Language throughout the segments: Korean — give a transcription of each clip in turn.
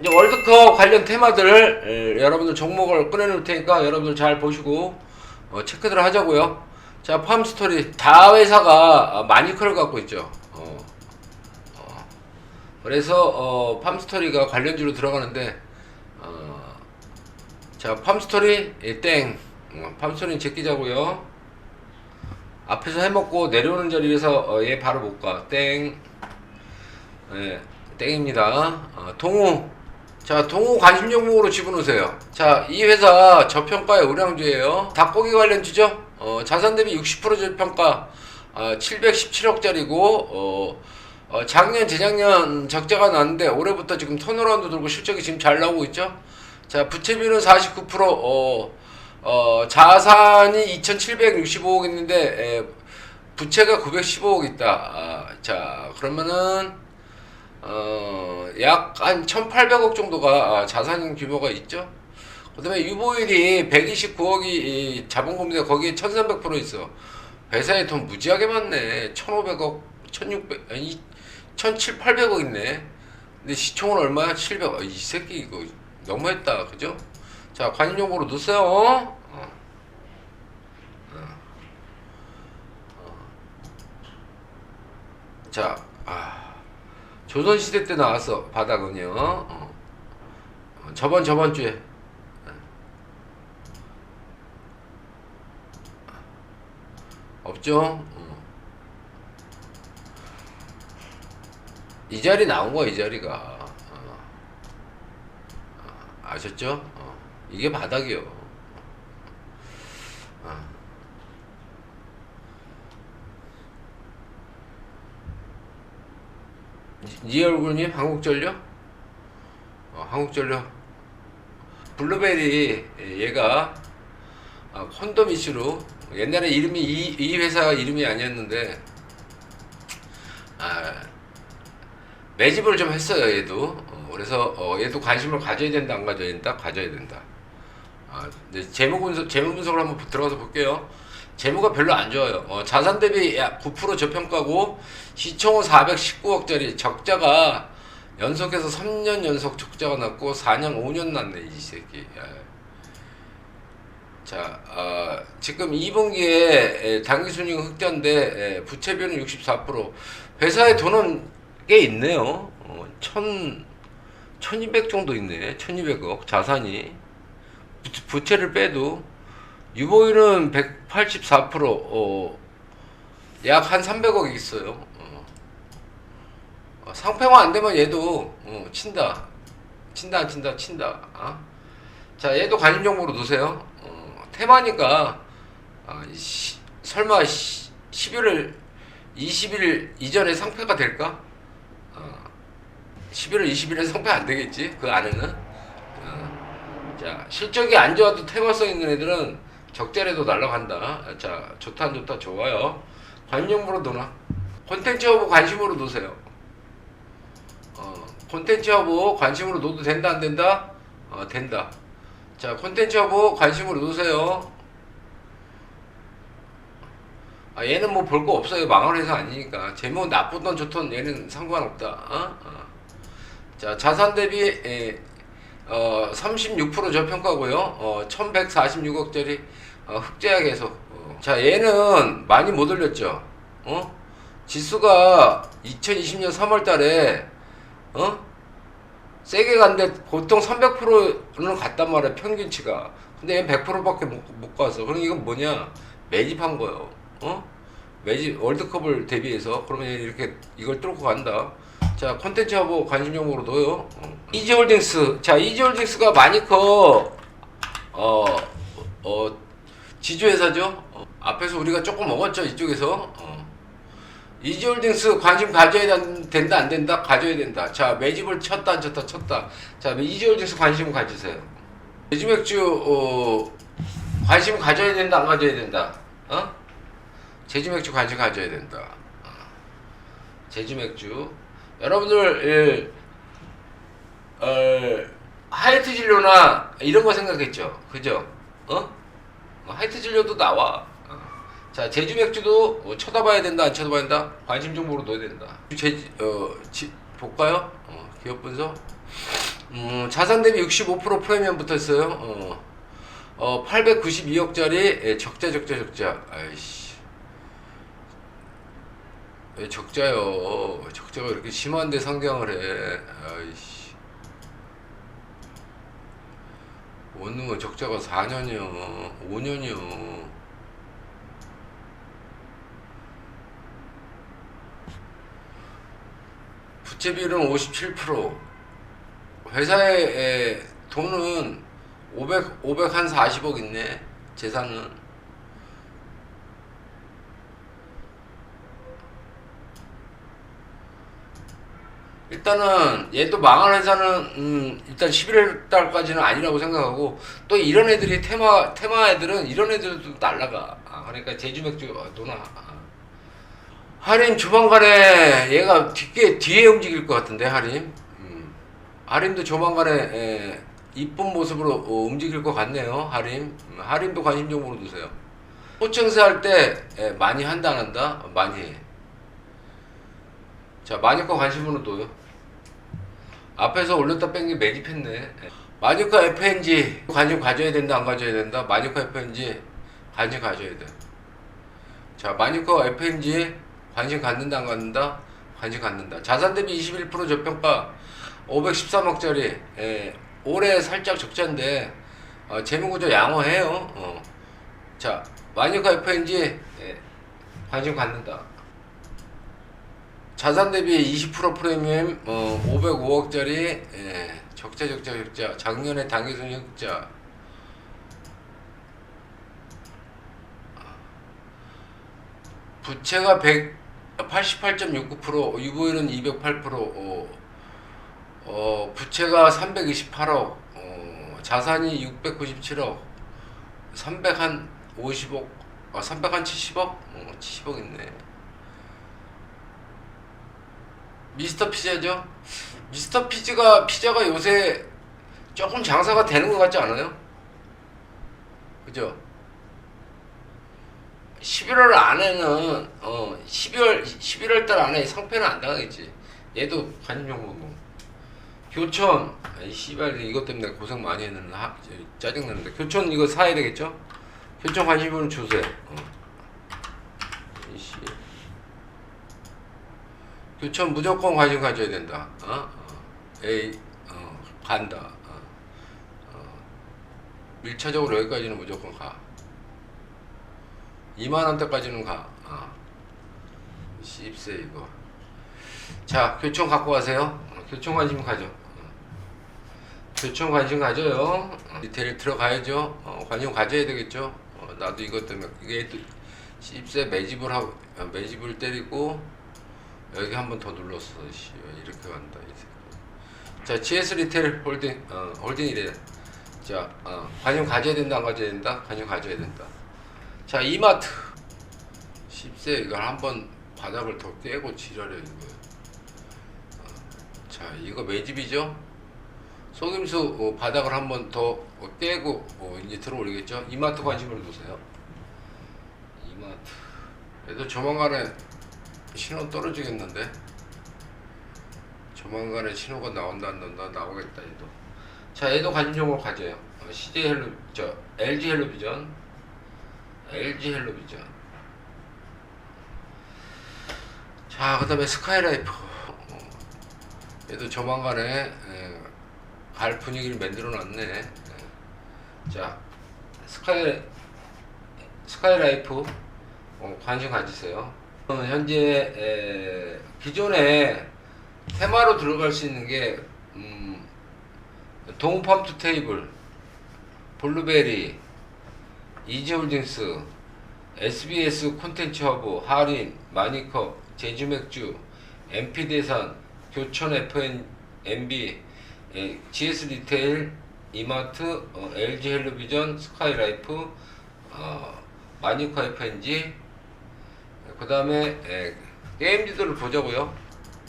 이제 월드컵 관련 테마들 에, 여러분들 종목을 꺼내놓을 테니까 여러분들 잘 보시고 어, 체크들 하자고요. 자, 팜 스토리 다 회사가 어, 마니커를 갖고 있죠. 어, 어. 그래서 어, 팜 스토리가 관련주로 들어가는데 어, 자, 팜 스토리 예, 땡. 어, 팜 스토리는 제끼자고요. 앞에서 해먹고 내려오는 자리에서 어, 얘 바로 못 가. 땡. 네, 땡입니다. 어, 동우. 자, 동우 관심 종목으로 집어넣으세요. 자, 이 회사 저평가의 우량주예요. 닭고기 관련주죠? 어, 자산 대비 60% 저평가, 어, 717억짜리고, 어, 어, 작년, 재작년 적자가 났는데, 올해부터 지금 턴어라운드 돌고 실적이 지금 잘 나오고 있죠? 자, 부채비는 49%, 어, 어, 자산이 2,765억 있는데, 에, 부채가 915억 있다. 아, 자, 그러면은, 어, 약 한 1,800억 정도가 아, 자산 규모가 있죠. 그 다음에 유보율이 129억이 자본금리가 거기에 1,300% 있어. 회사에 돈 무지하게 많네. 1,500억, 1,600, 아니, 1,700, 800억 있네. 근데 시총은 얼마야? 700억. 아, 이 새끼 이거 너무했다. 그죠? 자, 관심용으로 넣으세요. 어. 어. 어. 자, 아. 조선시대 때 나왔어 바닥은요 어. 어, 저번 저번 주에 어. 없죠 어. 이 자리 나온 거야 이 자리가 어. 어, 아셨죠 어. 이게 바닥이요 어. 니 얼굴님 한국전력? 어, 한국전력. 블루베리 얘가 아, 콘돔 이슈로. 옛날에 이름이 이, 이 회사 이름이 아니었는데 아, 매집을 좀 했어요 얘도. 어, 그래서 어, 얘도 관심을 가져야 된다 안 가져야 된다? 가져야 된다. 아, 재무 분석 재무 분석을 한번 들어가서 볼게요. 재무가 별로 안 좋아요. 어, 자산 대비 약 9% 저평가고 시총은 419억짜리 적자가 연속해서 3년 연속 적자가 났고 4년 5년 났네 이 새끼. 야. 자, 어, 지금 2분기에 당기 순이익 흑자인데 에, 부채비는 64%. 회사에 돈은 꽤 있네요. 어, 1 1200 정도 있네. 1200억 자산이. 부- 부채를 빼도 유보율은 184% 어, 약한 300억 있어요. 어. 어, 상평화 안 되면 얘도 어, 친다. 친다 안 친다 친다. 아? 자 얘도 관심 정보로 놓으세요. 어, 테마니까 아, 시- 설마 시, 11월 20일 이전에 상패가 될까? 어, 11월 20일에 상패 안 되겠지? 그 안에는. 어. 자, 실적이 안 좋아도 테마성 있는 애들은 적자리도 날라간다. 자, 좋다 안 좋다 좋아요. 관심으로 놓나? 콘텐츠 허브 관심으로 놓으세요. 어, 콘텐츠 허브 관심으로 놓도 된다 안 된다? 어, 된다. 자, 콘텐츠 허브 관심으로 놓으세요. 아, 얘는 뭐 볼 거 없어요. 망할 회사 아니니까. 재무 나쁘던 좋던 얘는 상관없다. 어? 어. 자, 자산 대비 에, 어, 36% 저평가고요. 어, 1146억짜리 어, 흑제약 계속. 어. 자, 얘는 많이 못 올렸죠. 어? 지수가 2020년 3월 달에 어? 세게 간데 보통 300%는 갔단 말이야, 평균치가. 근데 얘는 100%밖에 못, 못 갔어. 그럼 이건 뭐냐? 매집한 거예요. 어? 매집 월드컵을 대비해서 그러면 이렇게 이걸 뚫고 간다. 자, 콘텐츠 하고 관심 정보로 넣어요. 어. 이지홀딩스. 자, 이지홀딩스가 마니커, 어, 어, 지주회사죠. 어, 앞에서 우리가 조금 먹었죠, 이쪽에서. 어. 이지홀딩스 관심 가져야 된- 된다, 안 된다? 가져야 된다. 자, 매집을 쳤다, 안 쳤다, 쳤다. 자, 이지홀딩스 관심 가지세요. 제주맥주, 어, 관심 가져야 된다, 안 가져야 된다? 어? 제주맥주 관심 가져야 된다. 어. 제주맥주. 여러분들 예, 어, 하이트 진료나 이런 거 생각했죠, 그죠? 어? 어, 하이트 진료도 나와. 어. 자 제주 맥주도 어, 쳐다봐야 된다, 안 쳐다봐야 된다. 관심 정보로 넣어야 된다. 제, 어, 지, 볼까요? 어, 기업 분석. 음, 어, 자산 대비 65% 프리미엄 붙었어요. 어, 어 892억짜리 예, 적자 적자 적자. 아이씨. 왜 적자요? 적자가 이렇게 심한데 상장을 해. 아이씨. 원룸은 적자가 4년이요. 5년이요. 부채 비율은 57%. 회사의 에, 돈은 500, 500한 40억 있네. 재산은. 일단은 얘도 망할 회사는 음, 일단 11월 달까지는 아니라고 생각하고 또 이런 애들이 테마 테마 애들은 이런 애들도 날라가. 아, 그러니까 제주 맥주 노나. 아. 하림 조만간에 얘가 뒤에 뒤에 움직일 것 같은데 하림. 음. 하림도 조만간에 에, 이쁜 모습으로 어, 움직일 것 같네요. 하림. 음, 하림도 관심 정보로 두세요. 호청세 할때 많이 한다 안 한다? 많이 해. 자 마니커 관심으로 둬요. 앞에서 올렸다 뺀 게 매집했네. 마니커 FNG 관심 가져야 된다 안 가져야 된다? 마니커 FNG 관심 가져야 돼. 자 마니커 FNG 관심 갖는다 안 갖는다? 관심 갖는다. 자산 대비 21% 저평가 513억짜리 예, 올해 살짝 적자인데 어, 재무구조 양호해요. 어. 자 마니커 FNG 예, 관심 갖는다. 자산 대비 20% 프리미엄 어, 505억짜리 예, 적자 적자 적자 작년에 당기순 흑자 부채가 188.69% 유보율은 208% 어, 어, 부채가 328억 어, 자산이 697억 300한 50억 아, 300한 70억? 어, 70억 있네 미스터 피자죠. 미스터 피자가 피자가 요새 조금 장사가 되는 것 같지 않아요? 그죠? 11월 안에는 어 12월 11월 달 안에 상패는 안 당하겠지. 얘도 관심 정보고. 교촌 이 씨발 이것 때문에 고생 많이 했는데 하, 짜증 나는데 교촌 이거 사야 되겠죠? 교촌 관심은 주세요. 어. 이씨. 교촌 무조건 관심 가져야 된다. 어? 어. 에이, 어, 간다. 어. 어. 일차적으로 여기까지는 무조건 가. 2만 원대까지는 가. 어. 씹세 이거. 자, 교촌 갖고 가세요. 어, 교촌 관심 가져. 어. 교촌 관심 가져요. 어, 디테일 들어가야죠. 어, 관심 가져야 되겠죠. 어, 나도 이것 때문에 이게 또 씹세 매집을 하고 어, 매집을 때리고 여기 한 번 더 눌렀어. 씨, 왜 이렇게 간다 이 새끼. 자, GS 리테일 홀딩, 어, 홀딩이래. 자, 어, 관심 가져야 된다, 안 가져야 된다? 관심 가져야 된다. 자, 이마트. 10세 이걸 한번 바닥을 더 깨고 지랄해 이거. 어, 자, 이거 매집이죠? 속임수 어, 바닥을 한번 더 깨고 어, 이제 들어올리겠죠? 이마트 관심을 두세요. 이마트. 그래도 조만간에 신호 떨어지겠는데? 조만간에 신호가 나온다 안 나온다 나오겠다 얘도. 자 얘도 관심종으로 가져요. 어, CJ 헬로 저 LG 헬로비전. LG 헬로비전. 자 그 다음에 스카이라이프. 어, 얘도 조만간에 에, 갈 분위기를 만들어 놨네. 에. 자 스카이 스카이라이프. 어, 관심 가지세요. 어, 현재 에, 기존에 테마로 들어갈 수 있는 게 음, 동팜투 테이블, 블루베리, 이지홀딩스, SBS 콘텐츠 허브, 하림, 마니컵, 제주맥주, MP대산, 교촌 FN, MB, 에, GS 리테일, 이마트, 어, LG 헬로비전, 스카이라이프, 어, 마니커 FNG, 그 다음에 게임지들을 보자고요.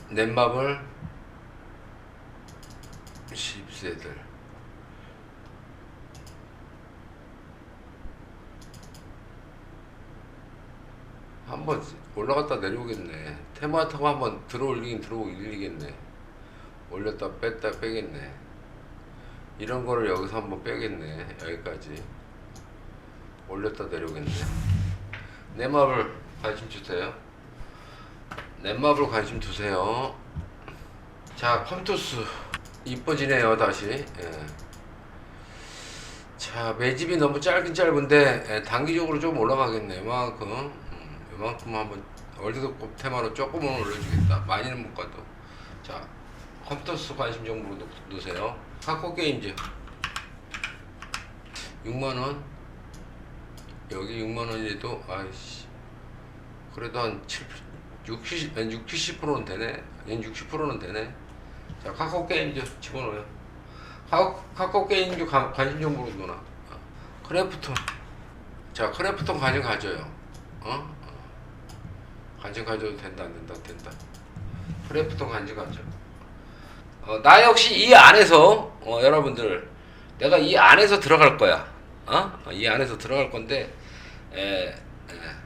넷마블 10세들 한번 올라갔다 내려오겠네. 테마타고 한번 들어올리긴 들어올리겠네. 올렸다 뺐다 빼겠네. 이런 거를 여기서 한번 빼겠네 여기까지 올렸다 내려오겠네 넷마블 관심 주세요. 넷마블 관심 두세요. 자 컴투스. 이뻐지네요 다시. 예. 자 매집이 너무 짧긴 짧은데 예, 단기적으로 좀 올라가겠네 이만큼. 음, 이만큼 한번 월드컵 테마로 조금은 올려주겠다. 많이는 못 가도. 자 컴퓨터스 관심 정보로 넣- 넣으세요. 카코 게임즈. 6만원? 여기 6만원이라도 아이씨 그래도 한 7, 60, 60, 70%는 되네 얘는 60%는 되네 자 카카오 게임즈 집어넣어요 카카오, 카카오 게임즈 관- 관심 정보로 넣어놔 어. 크래프톤 자 크래프톤 관심 가져요 어? 어. 관심 가져도 된다 안 된다 된다 크래프톤 관심 가져 어, 나 역시 이 안에서 어, 여러분들 내가 이 안에서 들어갈 거야 어? 어, 이 안에서 들어갈 건데 에, 에, 어.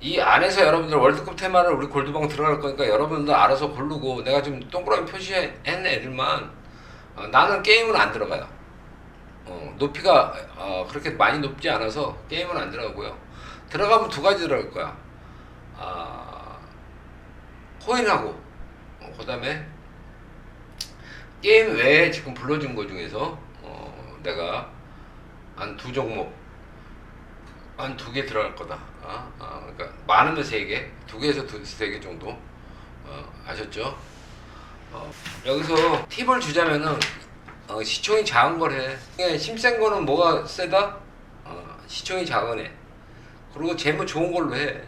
이 안에서 여러분들 월드컵 테마를 우리 골드방 들어갈 거니까 여러분들 알아서 고르고 내가 지금 동그라미 표시한 애들만 어, 나는 게임은 안 들어가요. 어, 높이가 어, 그렇게 많이 높지 않아서 게임은 안 들어가고요. 들어가면 두 가지 들어갈 거야. 아, 코인하고 어, 그 다음에 게임 외에 지금 불러준 거 중에서 어, 내가 한 두 종목 한 두 개 들어갈 거다. 어? 어, 그러니까 많으면 세 개, 두 개에서 두세 개 정도. 어, 아셨죠? 어, 여기서 팁을 주자면은 어, 시총이 작은 거래. 그냥 힘센 거는 뭐가 세다? 어, 시총이 작은 애. 그리고 재무 좋은 걸로 해.